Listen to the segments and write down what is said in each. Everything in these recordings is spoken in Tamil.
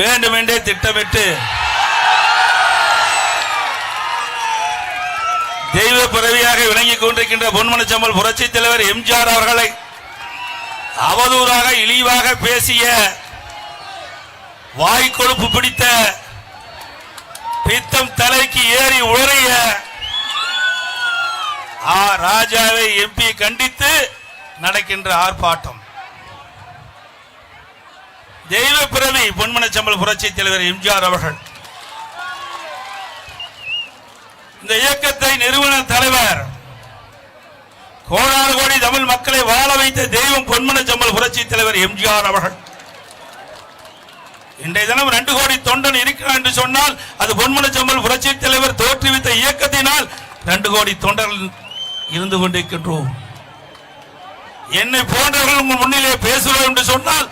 வேண்டுமென்றே திட்டமிட்டு தெய்வ பிறவியாக விளங்கிக் கொண்டிருக்கின்ற பொன்மனச்சம்பல் புரட்சி தலைவர் எம்ஜிஆர் அவர்களை அவதூறாக இழிவாக பேசிய வாய் கொழுப்பு பிடித்த பித்தம் தலைக்கு ஏறி உளறிய ஆ ராஜாவை எம்பி கண்டித்து நடக்கின்ற ஆர்ப்பாட்டம். தெய்வ பிறவி பொன்மனச்சம்பல் புரட்சி தலைவர் எம்ஜிஆர் அவர்கள். இந்த இயக்கத்தை நிறுவன தலைவர் கோடாறு கோடி தமிழ் மக்களை வாழ வைத்த தெய்வம் பொன்மனச்சம்பல் புரட்சி தலைவர் எம்ஜிஆர் அவர்கள். இன்றைய தினம் ரெண்டு கோடி தொண்டன் இருக்கிறார் என்று சொன்னால் அது பொன்மனச்சம்பல் புரட்சி தலைவர் தோற்றுவித்த இயக்கத்தினால் ரெண்டு கோடி தொண்டர்கள் இருந்து கொண்டிருக்கின்றோம். என்னை போன்றவர்கள் முன்னிலே பேசுவோம் என்று சொன்னால்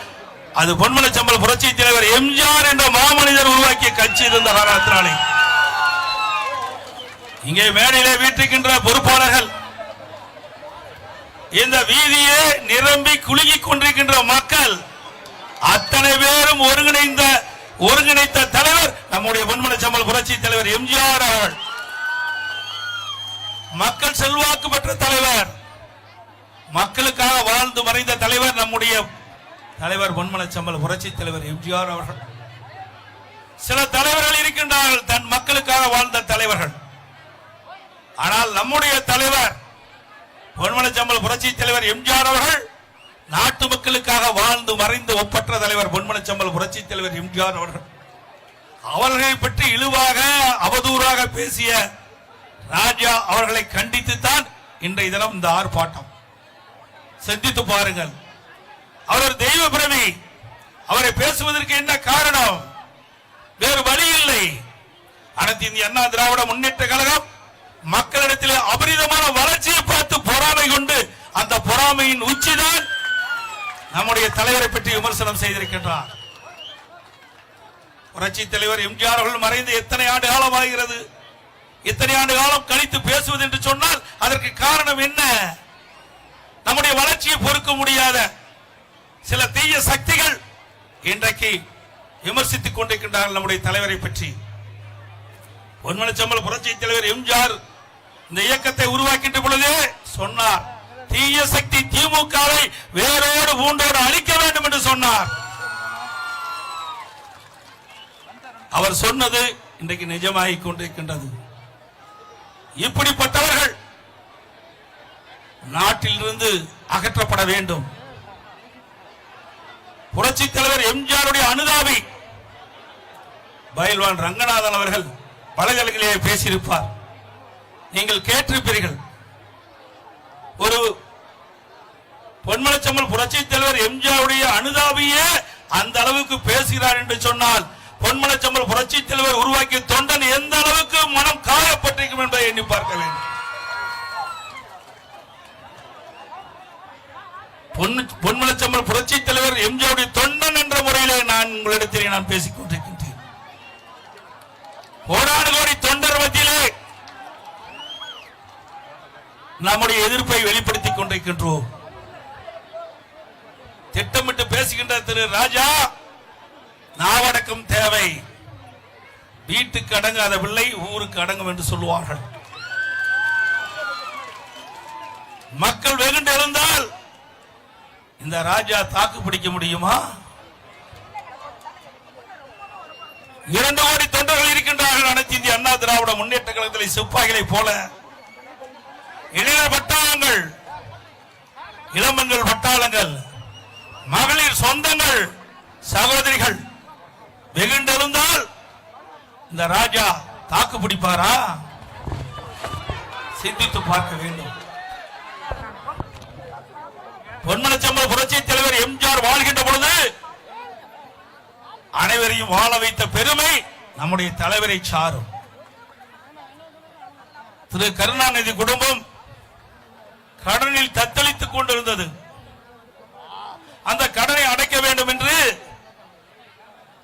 அது பொன்மனச்சம்பல் புரட்சி தலைவர் எம்ஜிஆர் என்ற மாமனிதர் உருவாக்கிய கட்சி இருந்த காரணத்தினாலே இங்கே மேடையிலே வீட்டுக்கின்ற பொறுப்பாளர்கள் இந்த வீதியே நிரம்பி குலுகி கொண்டிருக்கின்ற மக்கள் அத்தனை பேரும் ஒருங்கிணைந்த ஒருங்கிணைத்த தலைவர் நம்முடைய பொன்மனச்சம்பல் புரட்சி தலைவர் எம்ஜிஆர் அவர்கள். மக்கள் செல்வாக்கு பெற்ற தலைவர் மக்களுக்காக வாழ்ந்து மறைந்த தலைவர் நம்முடைய தலைவர் பொன்மலச்சம்பல் புரட்சி தலைவர் எம்ஜிஆர் அவர்கள். சில தலைவர்கள் இருக்கின்றார்கள் தன் மக்களுக்காக வாழ்ந்த தலைவர்கள். ஆனால் நம்முடைய தலைவர் பொன்மலச்சம்பல் புரட்சி தலைவர் எம்ஜிஆர் அவர்கள் நாட்டு மக்களுக்காக வாழ்ந்து மறைந்து ஒப்பற்ற தலைவர் பொன்மலச்சம்பல் புரட்சி தலைவர் எம்ஜிஆர் அவர்கள். அவர்களை பற்றி இழிவாக அவதூறாக பேசிய ராஜா அவர்களை கண்டித்துத்தான் இன்றைய தினம் இந்த ஆர்ப்பாட்டம். சிந்தித்து பாருங்கள். அவர் ஒரு தெய்வ பிரமி. அவரை பேசுவதற்கு என்ன காரணம்? வேறு வழி இல்லை. அனைத்து இந்திய அண்ணா திராவிட முன்னேற்ற கழகம் மக்களிடத்தில் அபரிதமான வளர்ச்சியை பார்த்து பொறாமை கொண்டு அந்த பொறாமையின் உச்சிதான் நம்முடைய தலைவரை பற்றி விமர்சனம் செய்திருக்கின்றார். புரட்சி தலைவர் எம்ஜிஆர் அவர்கள் மறைந்து எத்தனை ஆண்டு காலம் ஆகிறது? இத்தனை ஆண்டு காலம் கழித்து பேசுவது என்று சொன்னால் அதற்கு காரணம் என்ன? நம்முடைய வளர்ச்சியை பொறுக்க முடியாத சில தீய சக்திகள் இன்றைக்கு விமர்சித்துக் கொண்டிருக்கின்றார்கள் நம்முடைய தலைவரை பற்றி. பொன்மனச்சம்பல் புரட்சி தலைவர் எம்ஜிஆர் இந்த இயக்கத்தை உருவாக்கின்ற பொழுதே சொன்னார் தீய சக்தி திமுகவை வேரோடு பூண்டோடு அழிக்க வேண்டும் என்று சொன்னார். அவர் சொன்னது இன்றைக்கு நிஜமாகி கொண்டிருக்கின்றது. இப்படிப்பட்டவர்கள் நாட்டிலிருந்து அகற்றப்பட வேண்டும். புரட்சி தலைவர் எம்ஜிஆருடைய அனுதாபி. பயில்வான் ரங்கநாதன் அவர்கள் பலகலைகளிலே பேசியிருப்பார். நீங்கள் கேட்டிருப்பீர்கள். ஒரு பொன்மனச்சம்பல் புரட்சி தலைவர் எம்ஜிஆருடைய அனுதாபியே அந்த அளவுக்கு பேசுகிறார் என்று சொன்னால் பொன்மனச்சம்பல் புரட்சி தலைவர் உருவாக்கிய தொண்டன் எந்த அளவுக்கு மனம் காயப்பட்டிருக்கும் என்பதை எண்ணி பார்க்க வேண்டும். பொன்னு பொன்மனச்சம்பல் புரட்சி தலைவர் எம்ஜிஆருடைய தொண்டன் என்ற முறையிலே நான் உங்களிடத்திலே நான் பேசிக் கொண்டிருக்கின்றேன். கோடானு கோடி தொண்டர் மத்தியிலே நம்முடைய எதிர்ப்பை வெளிப்படுத்திக் கொண்டிருக்கின்றோம். திட்டமிட்டு பேசுகின்ற திரு ராஜா நாவடக்கம் தேவை. வீட்டுக்கு அடங்காத பிள்ளை ஊருக்கு அடங்கும் என்று சொல்லுவார்கள். மக்கள் வெகுண்டு இருந்தால் இந்த ராஜா தாக்கு பிடிக்க முடியுமா? இரண்டு கோடி தொண்டர்கள் இருக்கின்றார்கள் அனைத்து இந்திய அண்ணா திராவிட முன்னேற்ற கழகத்தில் சிப்பாய்களை போல. இளைஞர் பட்டாளங்கள் இளம்பெண்கள் பட்டாளங்கள் மகளிர் சொந்தங்கள் சகோதரிகள் வெகுண்டெழுந்தால் இந்த ராஜா தாக்கு பிடிப்பாரா? சிந்தித்து பார்க்க வேண்டும். பொன்மனச்சம்பல் புரட்சி தலைவர் எம்ஜிஆர் வாழ்கின்ற பொழுது அனைவரையும் வாழ வைத்த பெருமை நம்முடைய தலைவரை சாரும். திரு கருணாநிதி குடும்பம் கடனில் தத்தளித்துக் கொண்டிருந்தது. அந்த கடனை அடைக்க வேண்டும் என்று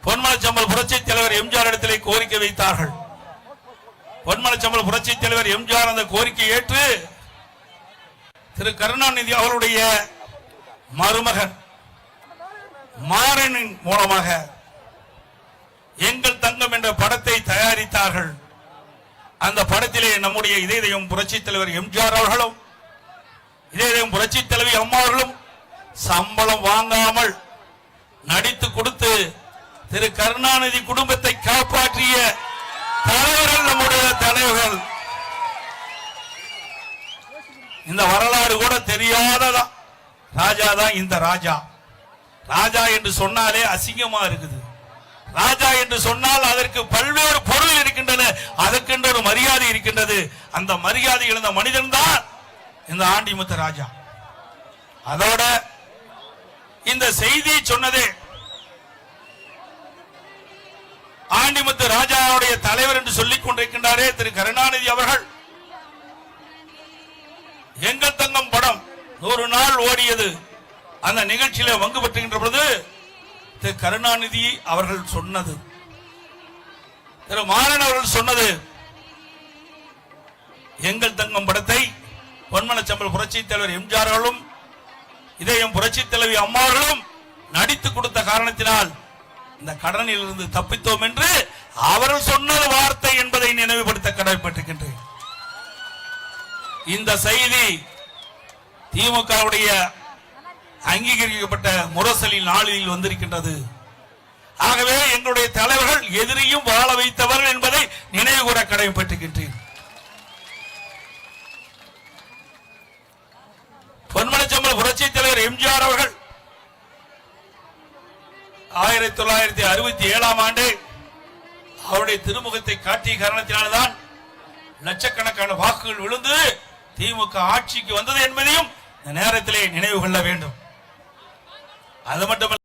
பொன்மலச்சம்பல் புரட்சி தலைவர் எம்ஜிஆர் இடத்திலே கோரிக்கை வைத்தார்கள். பொன்மலச்சம்பல் புரட்சி தலைவர் எம்ஜிஆர் அந்த கோரிக்கை ஏற்று திரு கருணாநிதி அவருடைய மருமகன் மாறனின் மூலமாக எங்கள் தங்கம் என்ற படத்தை தயாரித்தார்கள். அந்த படத்திலே நம்முடைய இதயம் புரட்சி தலைவர் எம்ஜிஆர் அவர்களும் இதயம் புரட்சி தலைவி அம்மாவர்களும் சம்பளம் வாங்காமல் நடித்து கொடுத்து திரு கருணாநிதி குடும்பத்தை காப்பாற்றிய தலைவர்கள் நம்முடைய தலைவர்கள். இந்த வரலாறு கூட தெரியாததா ராஜா தான் இந்த ராஜா. ராஜா என்று சொன்னாலே அசிங்கமா இருக்குது. ராஜா என்று சொன்னால் அதற்கு பல்வேறு பொருள் இருக்கின்றன. அதற்கென்று ஒரு மரியாதை இருக்கின்றது. அந்த மரியாதை இழந்த மனிதன் தான் இந்த ஆண்டிமுத்த ராஜா. அதோட இந்த செய்தி சொன்னதே ஆண்டிமுத்து ராஜாவுடைய தலைவர் என்று சொல்லிக் கொண்டிருக்கின்றாரே திரு கருணாநிதி அவர்கள். எங்கள் தங்கம் படம். நூறு நாள் ஓடியது. அந்த நிகழ்ச்சியில பங்கு பெற்றுகின்ற பொழுது திரு கருணாநிதி அவர்கள் சொன்னது. திரு மாறன் அவர்கள் சொன்னது. எங்கள் தங்கம் படத்தை பொன்மனச்சம்பல் புரட்சி தலைவர் எம்ஜிஆர் அவர்களும் இதயம் புரட்சி தலைவி அம்மா அவர்களும் நடித்து கொடுத்த காரணத்தினால் இந்த கடனில் இருந்து தப்பித்தோம் என்று அவர்கள் சொன்னது வார்த்தை என்பதை நினைவுபடுத்த கடமைப்பட்டிருக்கின்றேன். இந்த செய்தி திமுகவுடைய அங்கீகரிக்கப்பட்ட முரசலின் நாளில் வந்திருக்கின்றது. ஆகவே எங்களுடைய தலைவர்கள் எதிரியும் வாழ வைத்தவர்கள் என்பதை நினைவு கூட கடமைப்பட்டுகின்றேன் பொன்மனச்சம்பல் புரட்சி தலைவர் எம்ஜிஆர் அவர்கள் ஆயிரத்தி தொள்ளாயிரத்தி அறுபத்தி ஏழாம் ஆண்டு அவருடைய திருமுகத்தை காட்டிய காரணத்தினால்தான் லட்சக்கணக்கான வாக்குகள் விழுந்து திமுக ஆட்சிக்கு வந்தது என்பதையும் இந்த நேரத்திலே நினைவு கொள்ள வேண்டும். அது மட்டுமல்ல